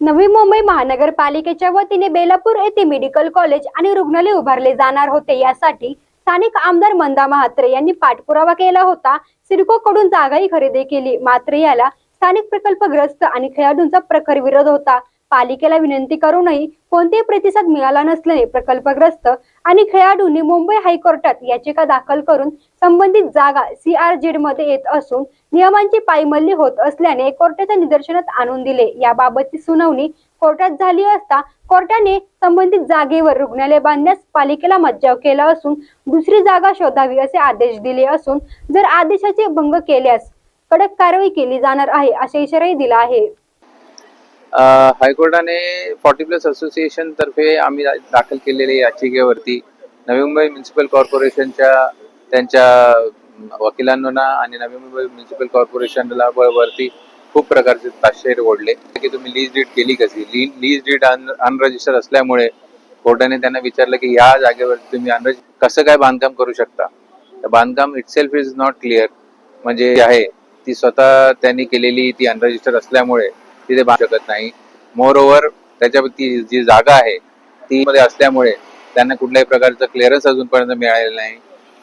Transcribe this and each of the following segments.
नवी मुंबई महानगरपालिकेच्या वतीने बेलापूर येथे मेडिकल कॉलेज आणि रुग्णालय उभारले जाणार होते. यासाठी स्थानिक आमदार मंदा म्हात्रे यांनी पाठपुरावा केला होता. सिडको कडून जागाही खरेदी केली. मात्र याला स्थानिक प्रकल्पग्रस्त आणि खेळाडूंचा प्रखर विरोध होता. पालिकेला विनंती करूनही कोणतेही प्रतिसाद मिळाला नसल्याने प्रकल्पग्रस्त आणि खेळाडूंनी मुंबई हायकोर्टात याचिका दाखल करून संबंधित जागा सी आरमध्ये येत असून नियमांची पायमल्ली होत असल्याने कोर्टाच्या निदर्शनात आणून दिले. याबाबतची सुनावणी कोर्टात झाली असता कोर्टाने संबंधित जागेवर रुग्णालय बांधण्यास पालिकेला मज्जाव केला असून दुसरी जागा शोधावी असे आदेश दिले असून जर आदेशाचे भंग केल्यास कडक कारवाई केली जाणार आहे असा इशाराही दिला आहे. हायकोर्टाने फॉर्टी प्लस असोसिएशन तर्फे आम्ही दाखल केलेल्या याचिकेवरती. नवी मुंबई म्युन्सिपल कॉर्पोरेशनच्या त्यांच्या वकिलांना आणि नवी मुंबई म्युन्सिपल कॉर्पोरेशनला वरती खूप प्रकारचे ताशेर ओढले. की तुम्ही लीज डीड केली कशी? ली लीज डीड अनरजिस्टर असल्यामुळे कोर्टाने त्यांना विचारलं की या जागेवर तुम्ही अनरज कसं काय बांधकाम करू शकता? तर बांधकाम इटसेल्फ इज नॉट क्लिअर म्हणजे आहे ती स्वतः त्यांनी केलेली ती अनरजिस्टर असल्यामुळे तिथे बांधू शकत नाही. मोर ओव्हर त्याच्यावरती जी जागा आहे ती मध्ये असल्यामुळे त्यांना कुठल्याही प्रकारचं क्लिअरन्स अजूनपर्यंत मिळालेलं नाही.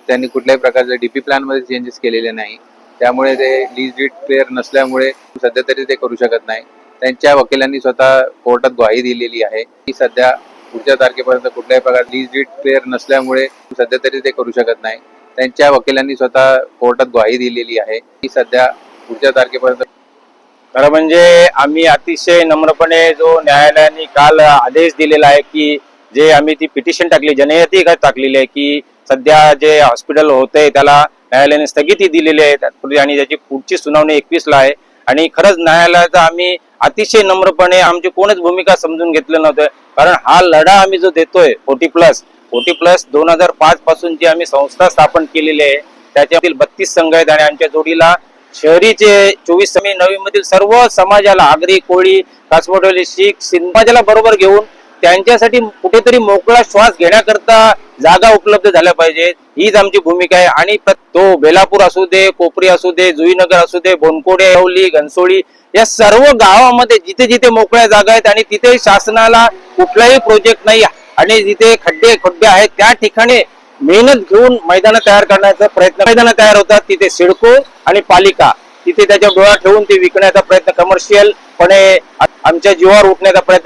त्यांनी कुठल्याही प्रकारचे डीपी प्लॅनमध्ये चेंजेस केलेले नाही. त्यामुळे ते लीज डीड क्लिअर नसल्यामुळे सध्या तरी ते करू शकत नाही. त्यांच्या वकिलांनी स्वतः कोर्टात ग्वाही दिलेली आहे की सध्या पुढच्या तारखेपर्यंत कुठल्याही प्रकार लीज डीट क्लिअर नसल्यामुळे सध्या तरी ते करू शकत नाही. त्यांच्या वकिलांनी स्वतः कोर्टात ग्वाही दिलेली आहे की सध्या पुढच्या तारखेपर्यंत खरं म्हणजे आम्ही अतिशय नम्रपणे जो न्यायालयाने काल आदेश दिलेला आहे की जे आम्ही ती पिटिशन टाकली जनयती टाकलेली आहे की सध्या जे हॉस्पिटल होते त्याला न्यायालयाने स्थगिती दिलेली आहे. आणि त्याची पुढची सुनावणी एकवीसला आहे. आणि खरंच न्यायालयाचा आम्ही अतिशय नम्रपणे आमची कोणच भूमिका समजून घेतलं नव्हतं. कारण हा लढा आम्ही जो देतोय फोर्टी प्लस फोर्टी प्लस दोन हजार पाच पासून जी आम्ही संस्था स्थापन केलेली आहे त्याच्यातील बत्तीस संघ आहेत आणि आमच्या जोडीला शहरीचे चोवीस समी नवी मधील सर्व समाजाला आगरी कोळी कासमोटवली शीख समाजाला बरोबर घेऊन त्यांच्यासाठी कुठेतरी मोकळा श्वास घेण्याकरता जागा उपलब्ध झाल्या पाहिजेत. हीच आमची भूमिका आहे. आणि प्र- तो बेलापूर असू दे कोपरी असू दे जुईनगर असू दे बोनकोडे येवली घनसोळी या सर्व गावामध्ये जिथे जिथे मोकळ्या जागा आहेत आणि तिथे शासनाला कुठलाही प्रोजेक्ट नाही आणि जिथे खड्डे खड्डे आहेत त्या ठिकाणी मेहनत घेऊन मैदानं तयार करण्याचा प्रयत्न मैदानं तयार होतात तिथे सिडको आणि पालिका. तिथे त्याच्या डोळा ठेवून ते विकण्याचा प्रयत्न कमर्शियल पणे आमच्या जीवावर उठण्याचा प्रयत्न